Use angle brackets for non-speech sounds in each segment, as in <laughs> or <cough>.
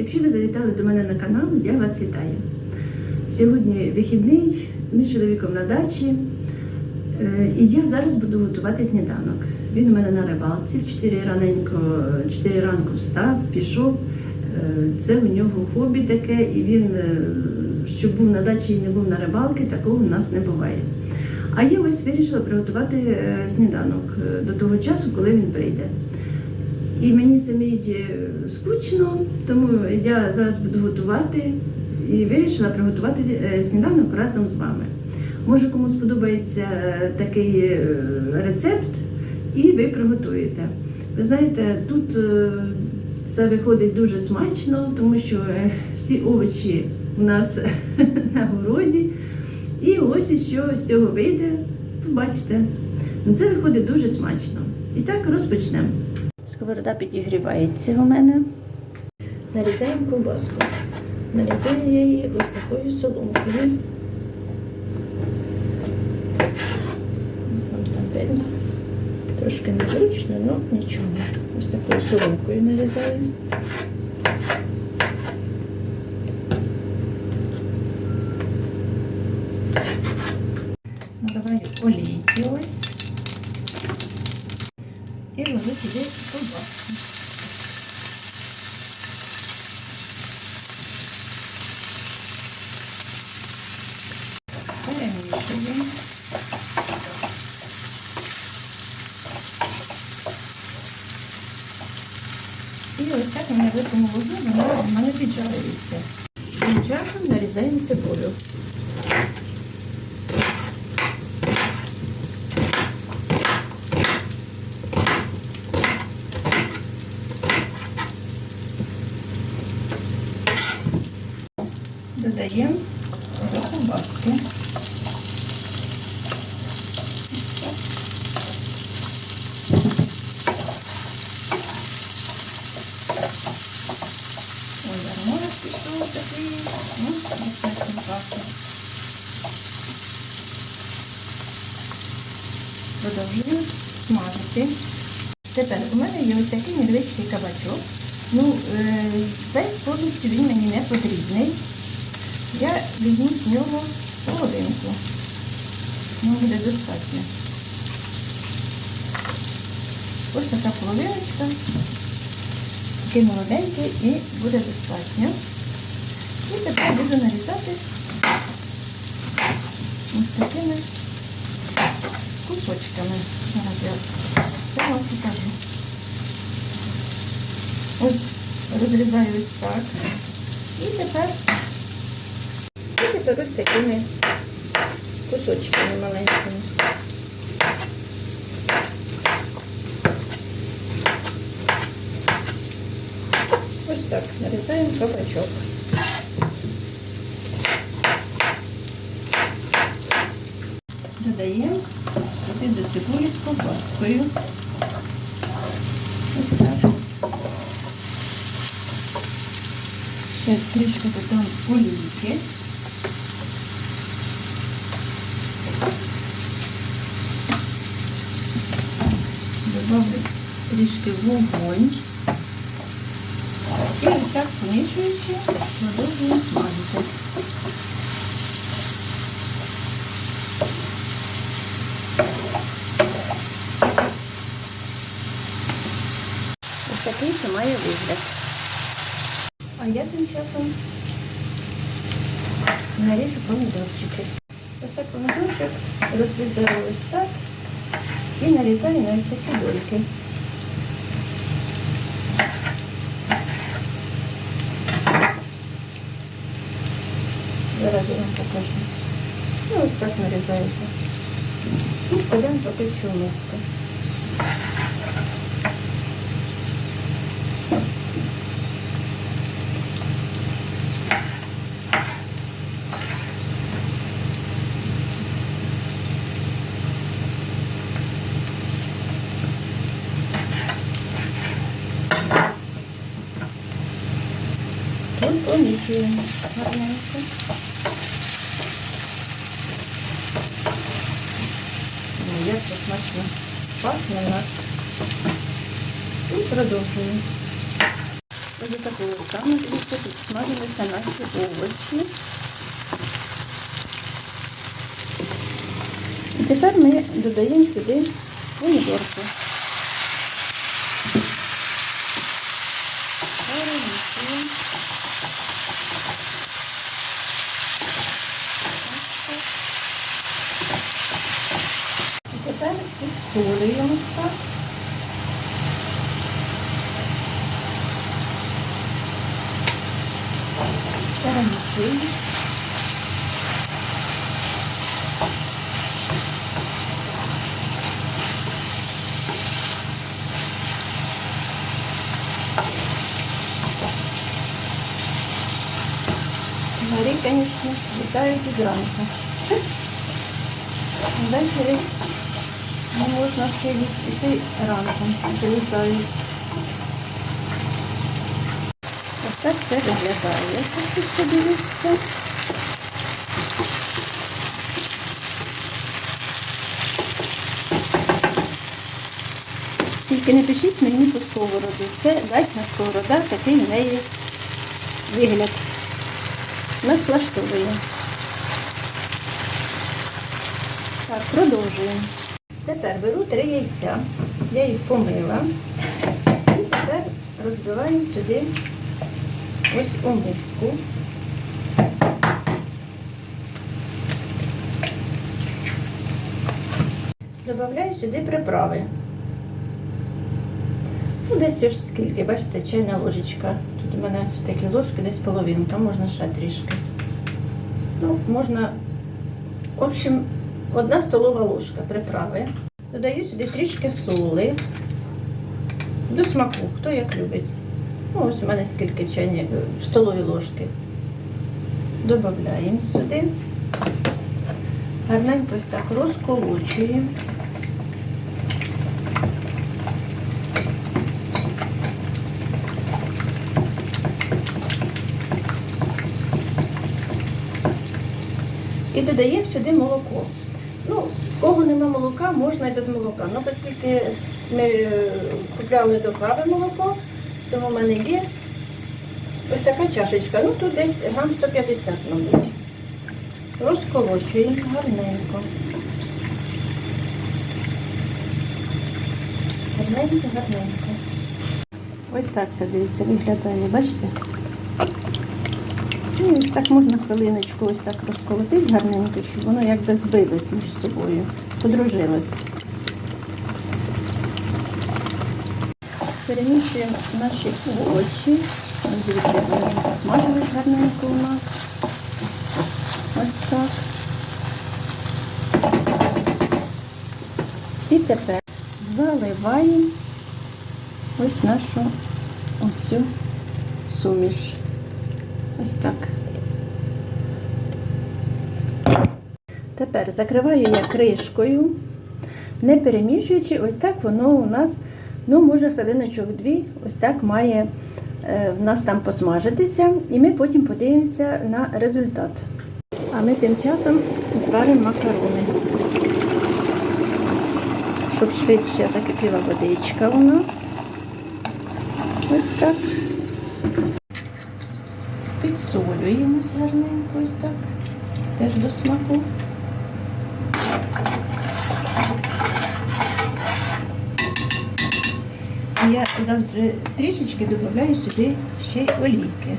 Якщо ви завітали до мене на канал, я вас вітаю. Сьогодні вихідний, ми з чоловіком на дачі, е, і я зараз буду готувати сніданок. Він у мене на рибалці, в 4 раненько, 4 ранку встав, пішов. Е, Це у нього хобі таке, і він, е, щоб був на дачі і не був на рибалці, такого в нас не буває. А я ось вирішила приготувати сніданок до того часу, коли він прийде. І мені самій е, скучно, тому я зараз буду готувати і вирішила приготувати е, сніданок разом з вами. Може, комусь сподобається е, такий рецепт, і ви приготуєте. Ви знаєте, тут е, це виходить дуже смачно, тому що всі овочі у нас <laughs> на городі. І ось що з цього вийде, побачите. Ну, Це виходить дуже смачно. І так розпочнемо. Сковорода підігрівається у мене. Нарізаємо ковбаску. Нарізаю я її ось такою соломкою. Вам там видно. Трошки незручно, але нічого. Ось такою соломкою нарізаю. Наливаю олійки ось. І ложу сюди ковбаску. Перемішуємо. І ось так на невеликому вогні вона в мене піджарюється. Тим часом нарізаємо цибулю. Додаємо до ковбаски. Ой, аромат пішов такий, ну, достатньо пахне. Продовжую смажити. Тепер у мене є ось такий невеличкий кабачок. Ну, е, весь повністю він мені не потрібний. Я візьму з нього половинку. Ну, буде достатньо. Ось така половиночка. Такий молоденький і буде достатньо. І тепер буду нарізати ось такими кусочками. Зараз я все вам покажу. Ось розрізаю ось так. І тепер і тепер ось такими кусочками маленькими. Ось так нарізаємо кабачок. Додаємо туди до цибулі з ковбаскою. Ось так. Ще трішки додам олійки. Добавлю трішки вогонь. І ось так помішуючи, продовжуємо смажити. Ось такий це має вигляд. А я тим часом наріжу помідорчики. Ось так помідорчик розрізаю ось так і нарізаю на ось такі дольки. Зараз я вам покажу. Ну, ось так нарізається. І ставимо поки що в миску. Помішуємо гарненько. Ну, як це смачно пахне нас. І продовжуємо. За такого стану дивіться, тут наші овочі. І тепер ми додаємо сюди помідорку. Перемішуємо. І тепер підсолюємо так. Перемішуємо. Марі, звісно, літають із ранку. Ввечері не можна сидіти ще й ранком прилітають. Ось так це виглядає. Хочу подивитися. Тільки не пишіть мені по сковороду. Це дачна сковорода, такий в неї вигляд. Нас влаштовує. Так, продовжуємо. Тепер беру три яйця, я їх помила. І тепер розбиваю сюди ось у миску. Добавляю сюди приправи. Ну, десь ось скільки, бачите, чайна ложечка. Тут у мене такі ложки, десь половину, там можна ще трішки. Ну, можна, в общем, одна столова ложка приправи. Додаю сюди трішки соли. До смаку, хто як любить. Ну, ось у мене скільки чайні, столові ложки. Додаємо сюди. Гарненько ось так розколочуємо. І додаємо сюди молоко. Кого нема молока, можна і без молока. Ну, оскільки ми е, купляли до кави молоко, тому в мене є ось така чашечка. Ну, тут десь грам 150, мабуть. Розколочуємо гарненько. Гарненько, гарненько. Ось так це дивіться, виглядає, бачите? Ну, ось так можна хвилиночку ось так розколотити гарненько, щоб воно якби збилось між собою, подружилось. Перемішуємо наші овочі. Дивіться, вони смажились гарненько у нас. Ось так. І тепер заливаємо ось нашу оцю суміш. Ось так. Тепер закриваю я кришкою, не перемішуючи, ось так воно у нас, ну, може, хвилиночок дві, ось так має е, в нас там посмажитися, і ми потім подивимося на результат. А ми тим часом зваримо макарони. Щоб швидше закипіла водичка у нас. Ось так. Підсолюємось гарненько ось так. Теж до смаку. Я завтра трішечки додаю сюди ще й олійки.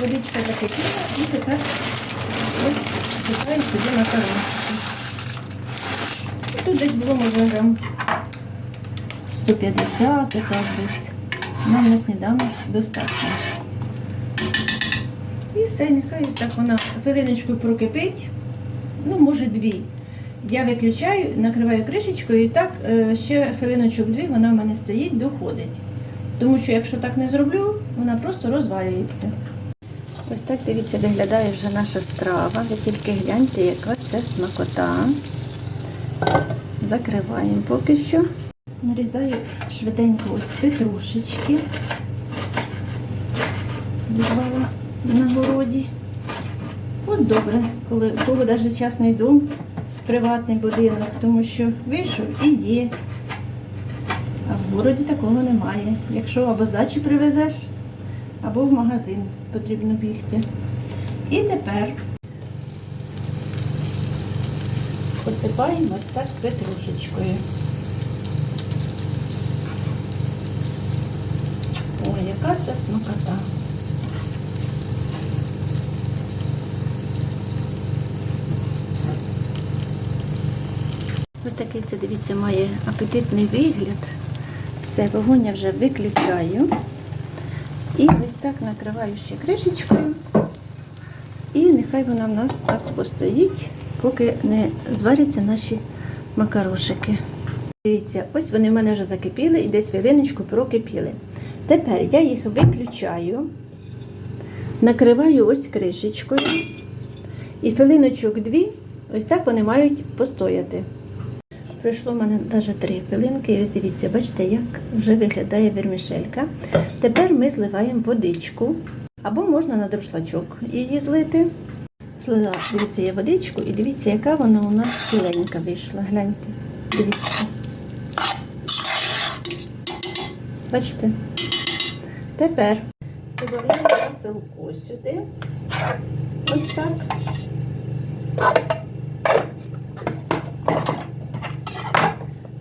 Водичка закипіла і тепер ось всипаю сюди макарончики. Тут десь було може грам 150, так десь. Нам на сніданок достатньо. І все, нехай ось так вона хвилиночку прокипить, ну, може дві. Я виключаю, накриваю кришечкою і так е, ще хвилиночок дві вона в мене стоїть, доходить. Тому що якщо так не зроблю, вона просто розвалюється. Ось так, дивіться, виглядає вже наша страва. Ви тільки гляньте, яка це смакота. Закриваємо поки що. Нарізаю швиденько ось петрушечки. Зірвала на городі. От добре, коли у кого навіть частний дом, приватний будинок, тому що вийшов і є. А в городі такого немає. Якщо або з дачі привезеш, або в магазин потрібно бігти. І тепер посипаємо ось так петрушечкою. Яка це смакота. Ось такий це, дивіться, має апетитний вигляд. Все, вогонь я вже виключаю. І ось так накриваю ще кришечкою. І нехай вона в нас так постоїть, поки не зваряться наші макарошики. Дивіться, ось вони в мене вже закипіли і десь хвилиночку прокипіли. Тепер я їх виключаю, накриваю ось кришечкою. І хвилиночок дві, ось так вони мають постояти. Пройшло в мене навіть три хвилинки. І ось дивіться, бачите, як вже виглядає вермішелька. Тепер ми зливаємо водичку. Або можна на друшлачок її злити. Злила, дивіться, я водичку і дивіться, яка вона у нас ціленька вийшла. Гляньте. Дивіться. Бачите? Тепер додаємо посилку сюди. Ось так.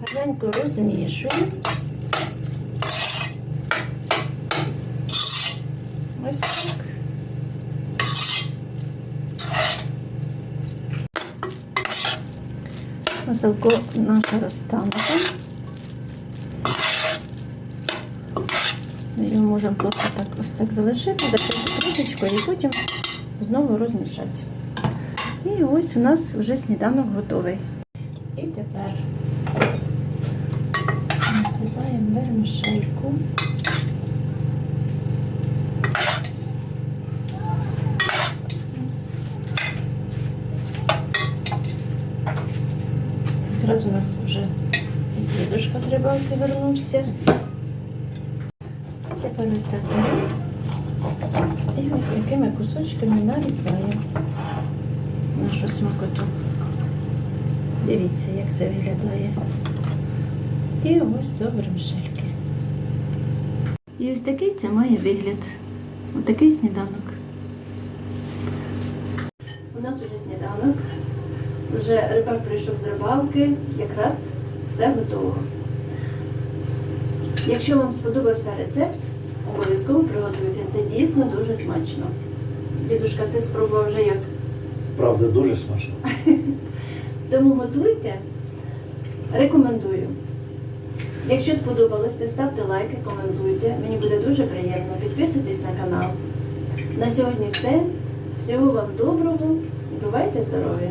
Гарненько розмішуємо. Ось так. Маселко наша розтанула. Ми його можемо просто так ось так залишити, закрити кришечкою і потім знову розмішати. І ось у нас вже сніданок готовий. І тепер насипаємо вермішельку. Якраз у нас вже дідушка з рибалки вернувся. Тепер ось так беремо і ось такими кусочками нарізаємо нашу смакоту. Дивіться, як це виглядає. І ось до вермішельки. І ось такий це має вигляд. Ось такий сніданок. У нас уже сніданок. Вже рибак прийшов з рибалки, якраз все готово. Якщо вам сподобався рецепт, обов'язково приготуйте. Це дійсно дуже смачно. Дідушка, ти спробував вже як? Правда, дуже смачно. <laughs> Тому готуйте, рекомендую. Якщо сподобалося, ставте лайки, коментуйте. Мені буде дуже приємно. Підписуйтесь на канал. На сьогодні все. Всього вам доброго і бувайте здорові!